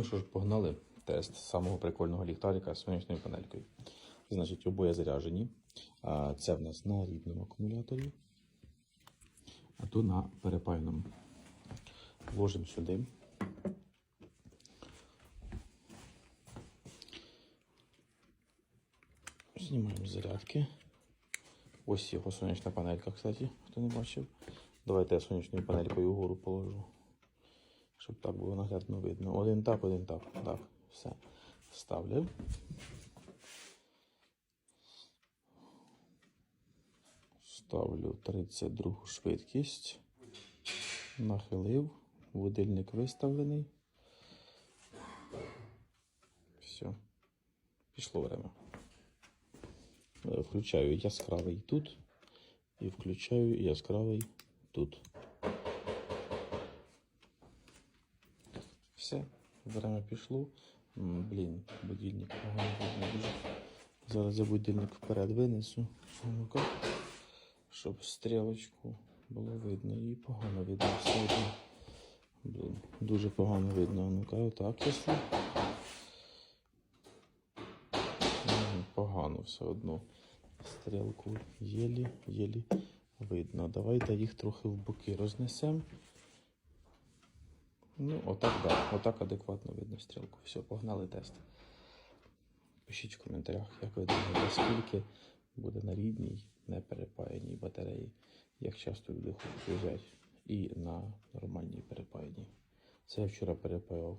Ну що ж, погнали тест самого прикольного ліхтарика з сонячною панелькою. Значить, обоє заряжені. Це в нас на рідному акумуляторі, а то на перепайному. Вложимо сюди. Знімаємо зарядки. Ось його сонячна панелька, кстати, хто не бачив. Давайте я сонячною панелькою вгору положу. Щоб так було наглядно видно. Один так, один так. Так, все. Ставлю. Ставлю 32 швидкість. Нахилив. Будильник виставлений. Все. Пішло время. Е, Включаю яскравий тут і включаю яскравий тут. Все, время пішло. Блін, будильник погано видно. Зараз я будильник вперед винесу. Щоб стрілочку було видно. І погано видно одно. Блін, дуже погано видно. Ну-ка, отак якщо. Погано все одно. Стрілку єлі, єлі видно. Давайте їх трохи в боки рознесемо. Ну, отак, да. Отак адекватно видно стрілку. Все, погнали тест. Пишіть в коментарях, як ви думаєте, скільки буде на рідній, не перепаяній батареї, як часто люди хочуть взяти, і на нормальній перепаяній. Це я вчора перепаював